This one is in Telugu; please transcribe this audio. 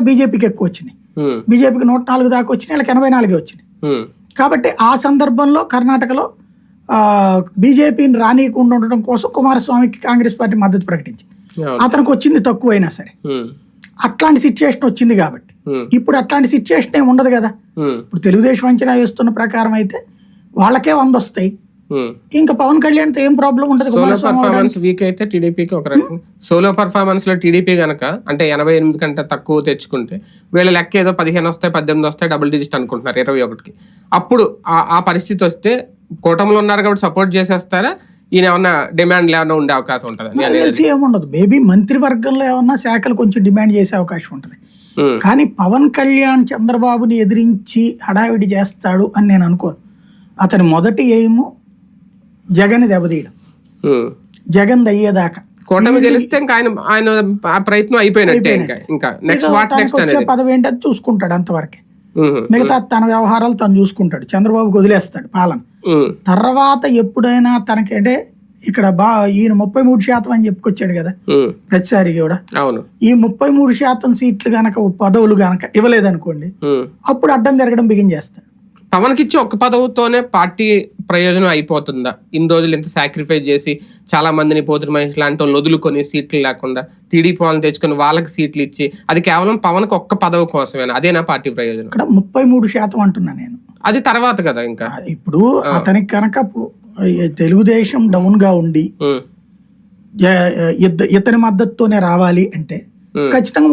ఖచ్చితంగా బీజేపీకి ఎక్కువ వచ్చినాయి. బీజేపీకి నూట నాలుగు దాకా వచ్చినాయి వీళ్ళకి ఎనభై నాలుగే వచ్చినాయి. కాబట్టి ఆ సందర్భంలో కర్ణాటకలో బీజేపీని రానియకుండా ఉండడం కోసం కుమారస్వామికి కాంగ్రెస్ పార్టీ మద్దతు ప్రకటించింది. అతనికి వచ్చింది తక్కువైనా సరే. అట్లాంటి సిచ్యుయేషన్ వచ్చింది కాబట్టి. ఇప్పుడు అట్లాంటి సిచ్యుయేషన్ ఏమి ఉండదు కదా. ఇప్పుడు తెలుగుదేశం అంచనా వేస్తున్న ప్రకారం అయితే వాళ్ళకే వంద వస్తాయి. ఇంకా పవన్ కళ్యాణ్తో ఏం ప్రాబ్లం ఉండదు సోలో పర్ఫార్మెన్స్ వీక్ అయితే టీడీపీకి ఒక రకం. సోలో పర్ఫార్మెన్స్లో టీడీపీ గనక అంటే ఎనభై ఎనిమిది కంటే తక్కువ తెచ్చుకుంటే వీళ్ళ లెక్క ఏదో పదిహేను వస్తాయి పద్దెనిమిది వస్తాయి డబుల్ డిజిట్ అనుకుంటున్నారు ఇరవై ఒకటికి. అప్పుడు ఆ- ఆ పరిస్థితి వస్తే కూటమిలో ఉన్నారు కాబట్టి సపోర్ట్ చేసేస్తారా? ఈయన ఏమన్నా డిమాండ్ ఏమన్నా ఉండే అవకాశం ఉంటుంది? ఏముండదు. మేబీ మంత్రివర్గంలో ఏమన్నా శాఖలు కొంచెం డిమాండ్ చేసే అవకాశం ఉంటుంది. కానీ పవన్ కళ్యాణ్ చంద్రబాబుని ఎదిరించి హడావిడి చేస్తాడు అని నేను అనుకోను. అతని మొదటి ఎయిమ్ జగన్ దెబ్బతీయడం. జగన్ అయ్యేదాకా కూటమి గెలిస్తే ఇంకా ఆయన ఆయన ఆ ప్రయత్నం అయిపోయినట్టే ఇంకా. ఇంకా నెక్స్ట్ వాట్ నెక్స్ట్ వచ్చే అనేది. పదవి ఏంటి చూసుకుంటాడు అంతవరకే. మిగతా తన వ్యవహారాలు తను చూసుకుంటాడు. చంద్రబాబుకి వదిలేస్తాడు పాలన. తర్వాత ఎప్పుడైనా తనకంటే ఇక్కడ బా ఈయన ముప్పై మూడు శాతం అని చెప్పుకొచ్చాడు కదా. ప్రతిసారి కూడా. అవును. ఈ ముప్పై మూడు శాతం సీట్లు గనక పదవులు గనక ఇవ్వలేదనుకోండి. అప్పుడు అడ్డం తిరగడం బిగిన్ చేస్తాడు. పవన్కి ఇచ్చి ఒక్క పదవుతోనే పార్టీ ప్రయోజనం అయిపోతుందా? ఇన్ని రోజులు ఎంత సాక్రిఫైస్ చేసి చాలా మందిని పోతున్న మనిషి లాంటి వాళ్ళని వదులుకొని సీట్లు లేకుండా టీడీపీ వాళ్ళని తెచ్చుకొని వాళ్ళకి సీట్లు ఇచ్చి అది కేవలం పవన్కి ఒక్క పదవి కోసమేనా? అదేనా పార్టీ ప్రయోజనం? ఇక్కడ ముప్పై మూడు శాతం అంటున్నా నేను. అది తర్వాత కదా ఇంకా. ఇప్పుడు అతనికి కనుక తెలుగుదేశం డౌన్గా ఉండి ఇతని మద్దతుతోనే రావాలి అంటే. ఖచ్చితంగా